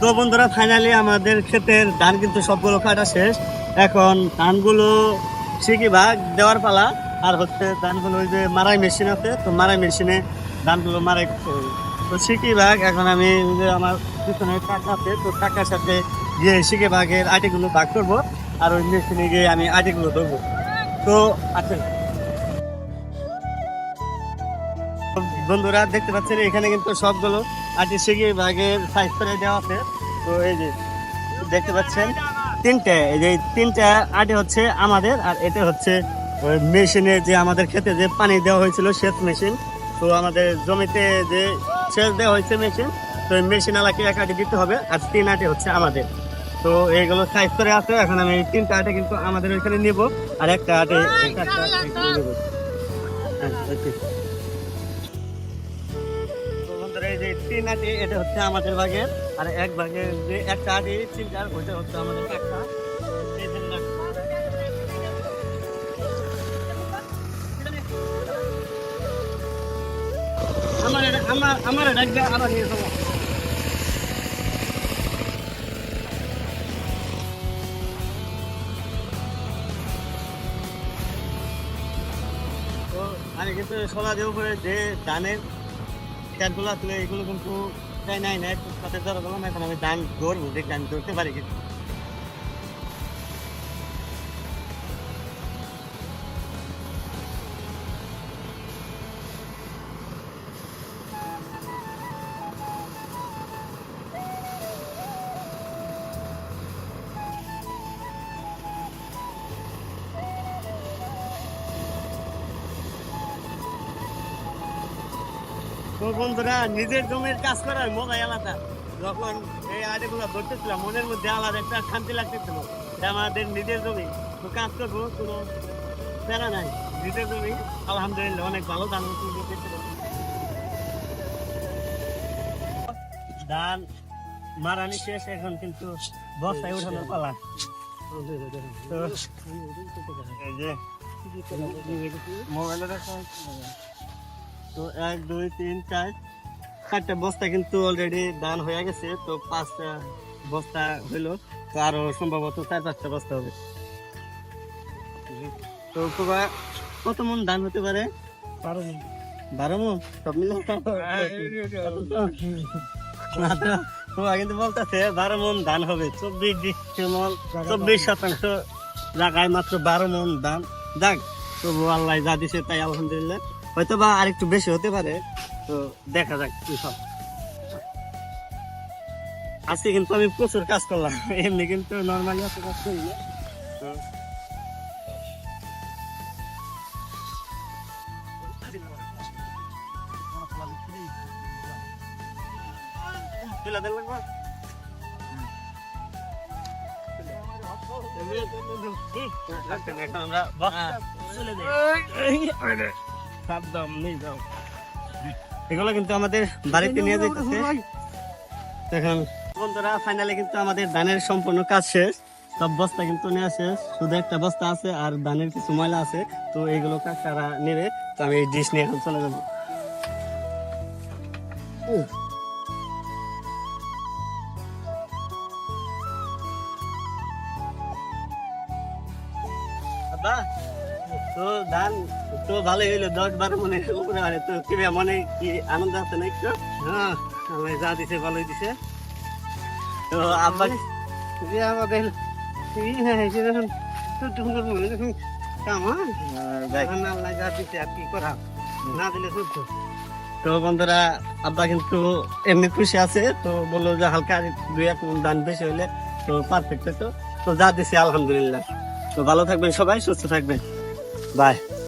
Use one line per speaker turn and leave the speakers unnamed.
তো বন্ধুরা ফাইনালি আমাদের ক্ষেতের ধান কিন্তু সবগুলো কাটা শেষ। এখন ধানগুলো সিকি ভাগ দেওয়ার পালা। আর হচ্ছে ধানগুলো ওই যে মারাই মেশিন আছে, তো মারাই মেশিনে ধানগুলো মারাই করতে হবে। তো সিকি ভাগ এখন আমি ওই যে আমার পিছনে টাকা আছে, তো টাকার সাথে গিয়ে শিখে ভাগের আটিগুলো ভাগ করব। আর ওই মেশিনে গিয়ে আমি আটিগুলো ধরবো। তো আচ্ছা। বন্ধুরা, দেখতে পাচ্ছেন এখানে কিন্তু সবগুলো আটি সিকি ভাগের সাইজ করে দেওয়া আছে। তো এই যে দেখতে পাচ্ছেন তিনটে এই যে তিনটা আটি হচ্ছে আমাদের আর এটা হচ্ছে মেশিনে যে আমাদের খেতে যে পানি দেওয়া হয়েছিল সেচ মেশিন। তো আমাদের জমিতে যে সেচ দেওয়া হয়েছে মেশিন তো মেশিন আলাকে এক আটি দিতে হবে আর তিন আটি হচ্ছে আমাদের। তো এইগুলো সাইজ করে আছে এখন আমি তিনটা আটে কিন্তু আমাদের এখানে নিব আর একটা আটে একটা নেব। হ্যাঁ, এই যে তিন আটি এটা হচ্ছে আমাদের ভাগের আর এক ভাগের যে একটা আটি তিনটার ওইটা হচ্ছে আমাদের একটা যে আমার আমার আমার এটা আমি কিন্তু সমাজের উপরে যে ধানের ক্যাটগুলো আসলে এগুলো কিন্তু নাই না একটু সাথে ধরা না এখন আমি ধান ধরবো, দেখি আমি ধরতে পারি কিন্তু তো বন্ধুরা, নিজের জমির কাজ করার মজাই আলাদা। যখন এই আড়িগুলো ধরতেছিলাম মনের মধ্যে আলাদা একটা শান্তি লাগতেছিল আমাদের নিজের জমি তো কাজ করব, কোনো প্যারা নাই। নিজের জমি, আলহামদুলিল্লাহ, অনেক ভালো ধান। ধান মারানি শেষ, এখন কিন্তু বস্তায় উঠানোর পালা। তো তো এক দুই তিন চার চারটা বস্তা কিন্তু অলরেডি দান হয়ে গেছে। তো পাঁচটা বস্তা হইল। তো আরও সম্ভবত চার পাঁচটা বস্তা হবে। তো কুবা কত মন ধান হতে পারে? বারো মন। বারো মন? সব মিলে না কিন্তু বলতেছে বারো মন ধান হবে। চব্বিশ ডিসেম্বর চব্বিশ শতাংশ জায়গায় মাত্র বারো মন ধান যাক তবু আল্লাহ যা দিছে তাই আলহামদুলিল্লাহ। হয়তো বা আরেকটু বেশি হতে পারে। তো দেখা যাক কি সব আজকে কিন্তু আমি প্রচুর কাজ করলাম। এমনি কিন্তু নর্মালি এত কাজ করি না। আমরা। সাবধান নিয়ে যাও। এগুলো কিন্তু আমাদের বাড়িতে নিয়ে যেতেছে এখন বন্ধুরা ফাইনালি কিন্তু আমাদের ধানের সম্পূর্ণ কাজ শেষ। সব বস্তা কিন্তু নেওয়া শেষ। শুধু একটা বস্তা আছে আর ধানের কিছু ময়লা আছে। তো এইগুলো কাকারা নেবে। তো আমি এই ডিশ নিয়ে এখন চলে যাব। উহ। তো ধান তো ভালোই হইল দশ বারো মনে উপরে মানে তো কি মনে কি আনন্দ আছে না একটু? হ্যাঁ। আল্লাহ যা দিছে ভালোই দিছে। তো আব্বা যে আমাদের তো বন্ধুরা আব্বা কিন্তু এমনি খুশি আছে তো বলল যে হালকা দুই এক দান বেশি হইলে তো পারফেক্ট তো তো যা দিছে আলহামদুলিল্লাহ। তো ভালো থাকবেন সবাই সুস্থ থাকবেন। Bye.